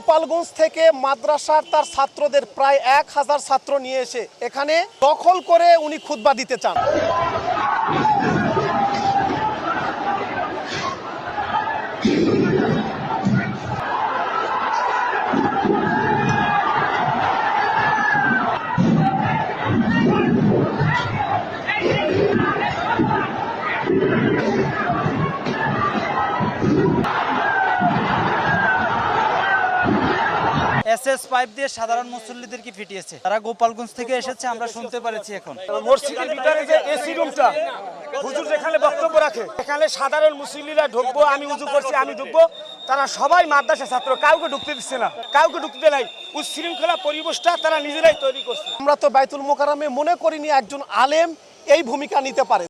গোপালগঞ্জ থেকে মাদ্রাসার তার ছাত্রদের প্রায় এক হাজার ছাত্র নিয়ে এসে এখানে দখল করে উনি খুতবা দিতে চান। এসএস পাইপ দিয়ে সাধারণ মুসল্লিদেরকে ফিটিয়েছে? তারা গোপালগঞ্জ থেকে এসেছে আমরা শুনতে পারেছি এখন। মসজিদের ভিতরে যে এসি রুমটা হুজুর যেখানে বক্তব্য রাখে এখানে সাধারণ মুসল্লিরা ঢুকবো আমি উজু করছি আমি ঢুকবো। তারা সবাই মাদ্রাসা ছাত্র কাউকে ঢুকতে দিচ্ছে না কাউকে ঢুকতে নাই। উচ্ছৃঙ্খলা পরিবেশটা তারা নিজেরাই তৈরি করছে। আমরা তো বাইতুল মোকারামে মনে করিনি একজন আলেম এই ভূমিকা নিতে পারে।